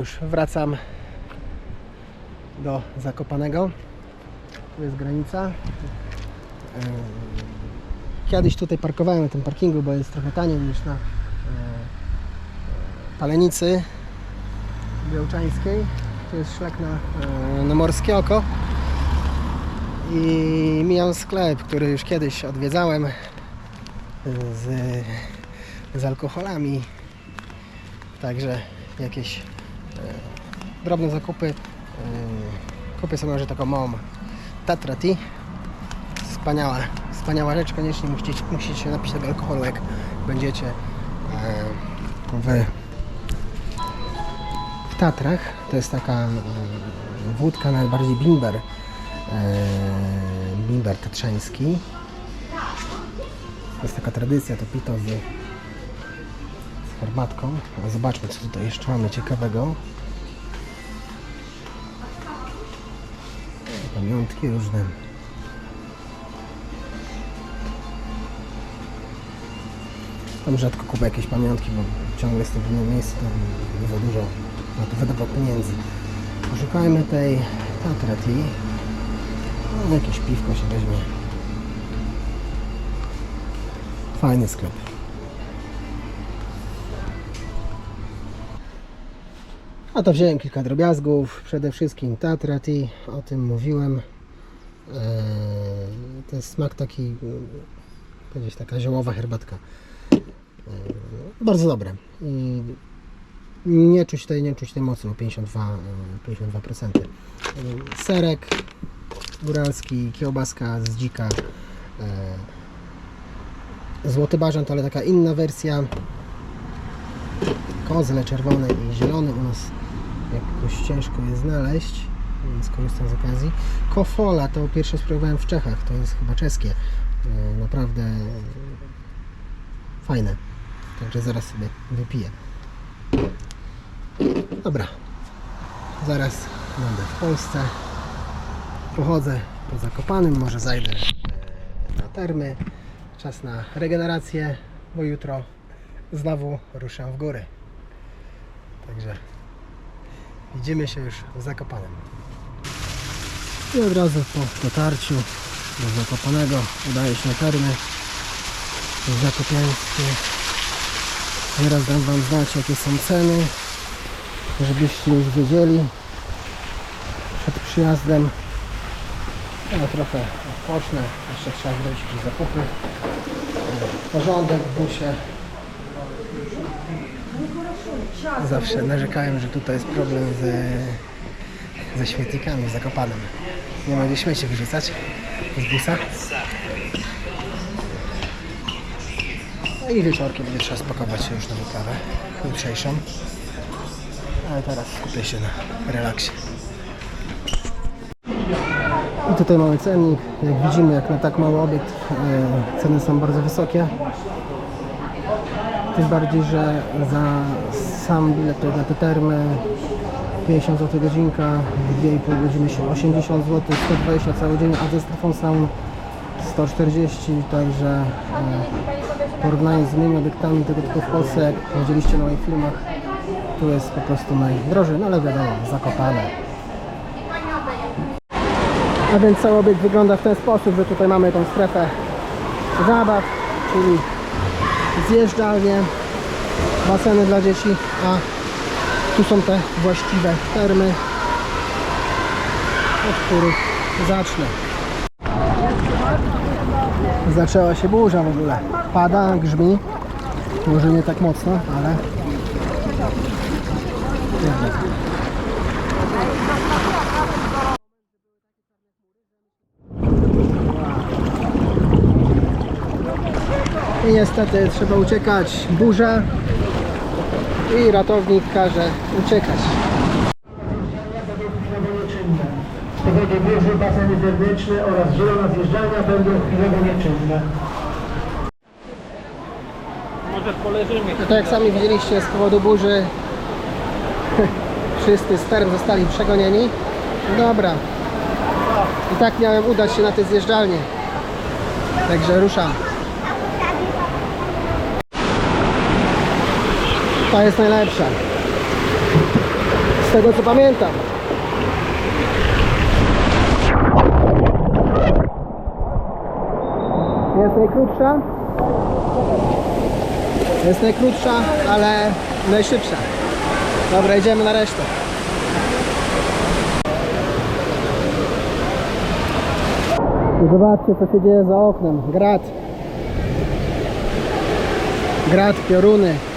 Już wracam do Zakopanego. Tu jest granica. Eee, Kiedyś tutaj parkowałem na tym parkingu, bo jest trochę taniej niż na e, Palenicy Białczańskiej. Tu jest szlak na, e, na Morskie Oko. I mijam sklep, który już kiedyś odwiedzałem e, z, z alkoholami. Także jakieś e, drobne zakupy. E, kupię sobie może taką małą Tatra Tea. Wspaniała, wspaniała rzecz. Koniecznie musicie, musicie napić tego alkoholu, jak będziecie e, w, w Tatrach. To jest taka e, wódka, najbardziej bimber. E, bimber tatrzański. To jest taka tradycja, to pito z herbatką. Zobaczmy, co tutaj jeszcze mamy ciekawego. Pamiątki różne. Tam rzadko kupuję jakieś pamiątki, bo ciągle jestem w innym miejscu, tam nie za dużo na to wydawał pieniędzy. Poszukajmy tej Tatrati. No, jakieś piwko się weźmie. Fajny sklep. A to wziąłem kilka drobiazgów. Przede wszystkim Tatra o tym mówiłem. Eee, to jest smak taki, mm, powiedzieć taka ziołowa herbatka. Eee, bardzo dobre. I nie czuć tej, nie czuć tej mocy, bo 52, eee, 52%. Eee, Serek góralski, kiełbaska z dzika. Eee, Złoty bażant, ale taka inna kozle czerwone i zielone u nas jakoś ciężko je znaleźć, więc korzystam z okazji. Kofola to pierwsze spróbowałem w Czechach, to jest chyba czeskie. E, Naprawdę fajne. Także zaraz sobie wypiję. Dobra. Zaraz będę w Polsce. Pochodzę po Zakopanym, może zajdę e, na termy. Czas na regenerację, bo jutro znowu ruszam w góry. Także widzimy się już w Zakopanem. I od razu po dotarciu do Zakopanego udaje się na termy zakopiańskie. Teraz dam Wam znać jakie są ceny, żebyście już wiedzieli przed przyjazdem. Ja trochę odpocznę, jeszcze trzeba zrobić jakieś zakupy. Porządek w busie. Zawsze narzekałem, że tutaj jest problem ze, ze śmietnikami w Zakopanem. Nie ma gdzie śmieci wyrzucać z busa. No i wieczorkiem będzie trzeba spakować się już na wyprawę jutrzejszą. Ale teraz skupię się na relaksie. I tutaj mamy cennik. Jak widzimy, jak na tak mały obiekt e, ceny są bardzo wysokie. Tym bardziej, że za sam bilet na te termy 50 zł godzinka, 2,5 godziny się 80 zł, 120 cały dzień, a ze strefą sam 140, także e, w porównaniu z innymi obiektami tego typu w Polsce, jak widzieliście na moich filmach, tu jest po prostu najdrożej, no ale wiadomo, zakopane. A więc cały obiekt wygląda w ten sposób, że tutaj mamy tą strefę zabaw, czyli zjeżdżalnie, baseny dla dzieci, a tu są te właściwe termy, od których zacznę. Zaczęła się burza w ogóle. Pada, grzmi. Może nie tak mocno, ale. I niestety trzeba uciekać. Burza i ratownik każe uciekać. Z powodu burzy baseny zewnętrzne oraz zielona zjeżdżalnia będą chwilowo nieczynne. Może poleżymy. No to jak sami widzieliście z powodu burzy wszyscy z ferm zostali przegonieni. Dobra. I tak miałem udać się na te zjeżdżalnie. Także ruszam. Ta jest najlepsza. Z tego co pamiętam. Jest najkrótsza. Jest najkrótsza, ale najszybsza. Dobra, idziemy na resztę. Zobaczcie co się dzieje za oknem. Grad. Grad, pioruny.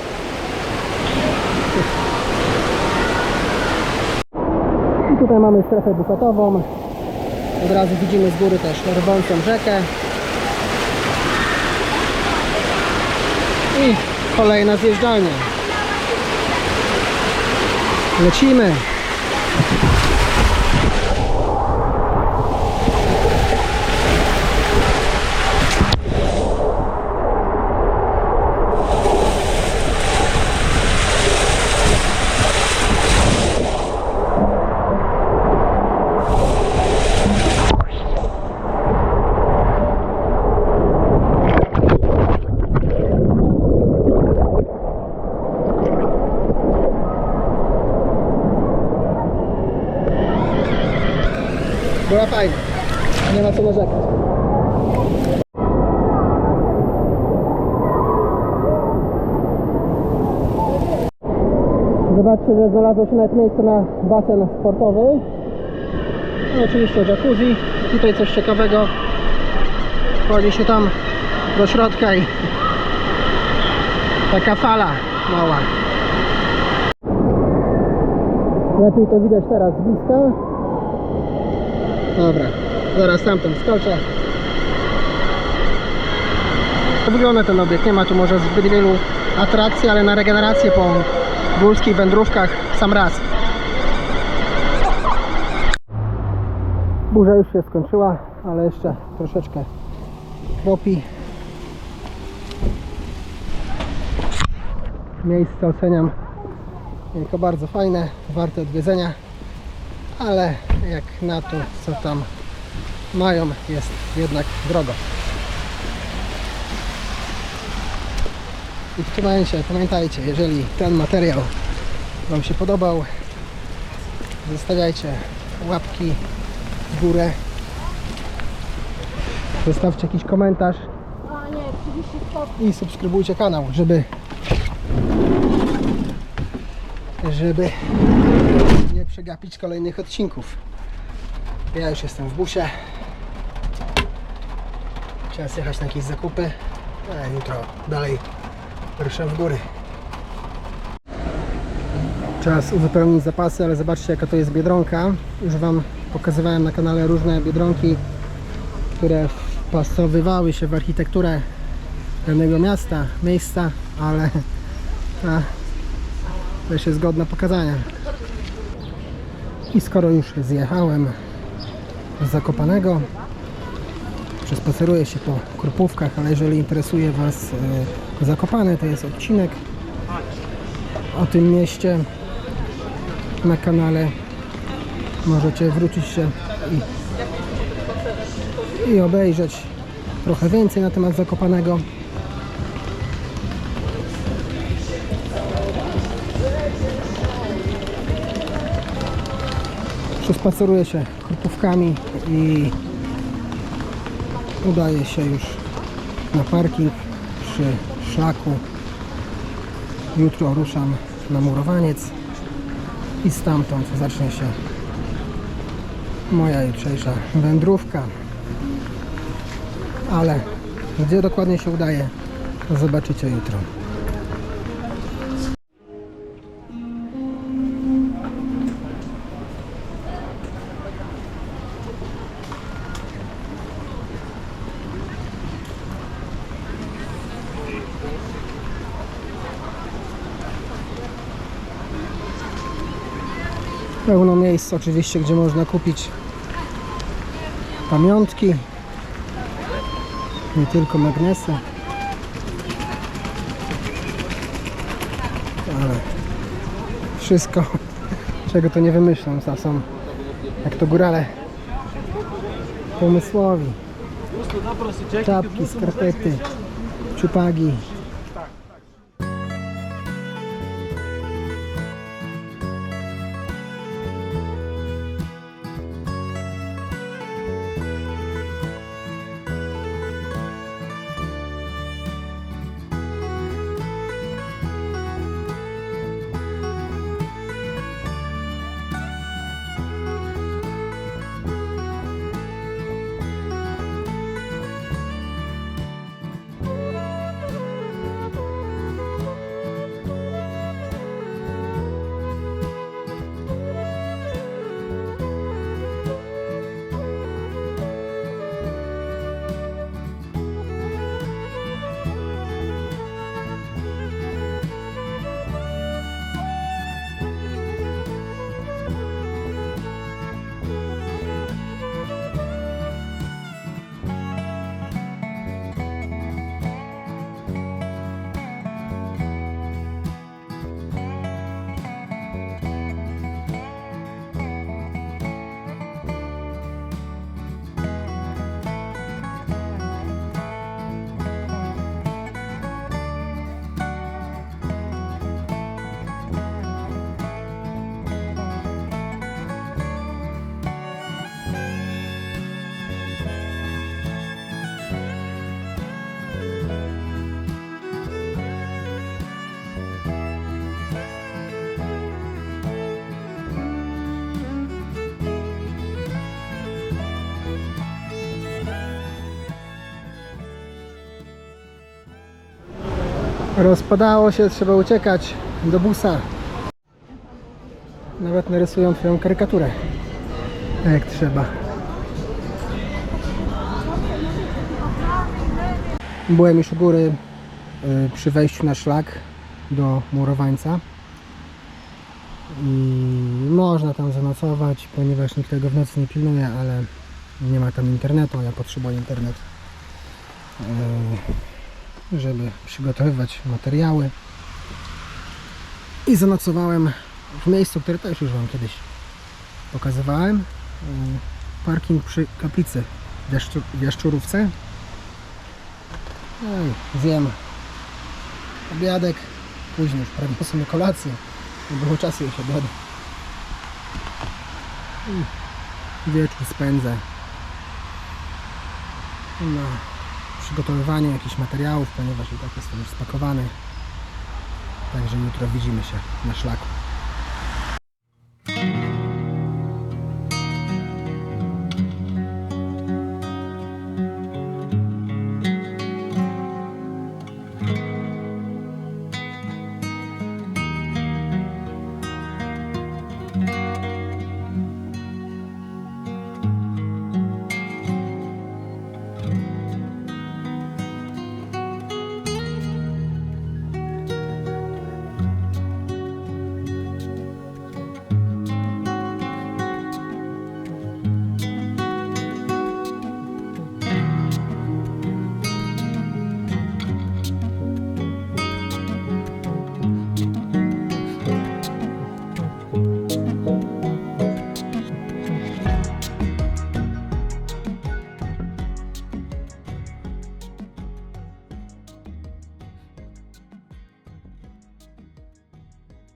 Tutaj mamy strefę bufetową. Od razu widzimy z góry też rwącą rzekę. I kolejna zjeżdżalnia. Lecimy. Była fajna. Nie ma co narzekać. Zobaczcie, że znalazło się nawet miejsce na basen sportowy. No, oczywiście jacuzzi. Tutaj coś ciekawego. Wchodzi się tam do środka i taka fala mała. Lepiej to widać teraz z bliska. Dobra, zaraz tamten skoczę. Wygląda ten obiekt, nie ma tu może zbyt wielu atrakcji, ale na regenerację po górskich wędrówkach sam raz. Burza już się skończyła, ale jeszcze troszeczkę kropi. Miejsce oceniam jako bardzo fajne, warte odwiedzenia ale jak na to, co tam mają, jest jednak drogo. I w tym momencie pamiętajcie, jeżeli ten materiał Wam się podobał, zostawiajcie łapki w górę, zostawcie jakiś komentarz A nie, 30 stopni. i subskrybujcie kanał, żeby żeby nie przegapić kolejnych odcinków. Ja już jestem w busie. Czas jechać na jakieś zakupy, a jutro dalej ruszę w góry. Czas uzupełnić zapasy, ale zobaczcie jaka to jest Biedronka. Już Wam pokazywałem na kanale różne Biedronki, które wpasowywały się w architekturę danego miasta, miejsca, ale ta też jest godna pokazania. I skoro już zjechałem z Zakopanego, przespaceruję się po Krupówkach, ale jeżeli interesuje Was e, Zakopane, to jest odcinek o tym mieście na kanale. Możecie wrócić się i, i obejrzeć trochę więcej na temat Zakopanego. Przespaceruję się krupówkami i udaję się już na parking przy szlaku. Jutro ruszam na murowaniec i stamtąd zacznie się moja jutrzejsza wędrówka. Ale gdzie dokładnie się udaje, zobaczycie jutro. Pełno miejsc oczywiście, gdzie można kupić pamiątki. Nie tylko magnesy. Ale wszystko, czego to nie wymyślą, to są jak to górale pomysłowi. Czapki, skarpety, czupagi, Rozpadało się, trzeba uciekać do busa. Nawet narysują twoją karykaturę. Jak trzeba. Byłem już u góry y, przy wejściu na szlak do murowańca. I można tam zanocować, ponieważ nikt tego w nocy nie pilnuje, ale nie ma tam internetu, ja potrzebuję internet, y, żeby przygotowywać materiały. I zanocowałem w miejscu, które też już Wam kiedyś pokazywałem. Y, Parking przy kaplicy w Jaszczu- w Jaszczurówce. No zjem obiadek, później już prawie sobie kolację. Nie było czasu już obiadu. I wieczór spędzę na przygotowywanie jakichś materiałów, ponieważ i tak jestem już spakowany. Także jutro widzimy się na szlaku.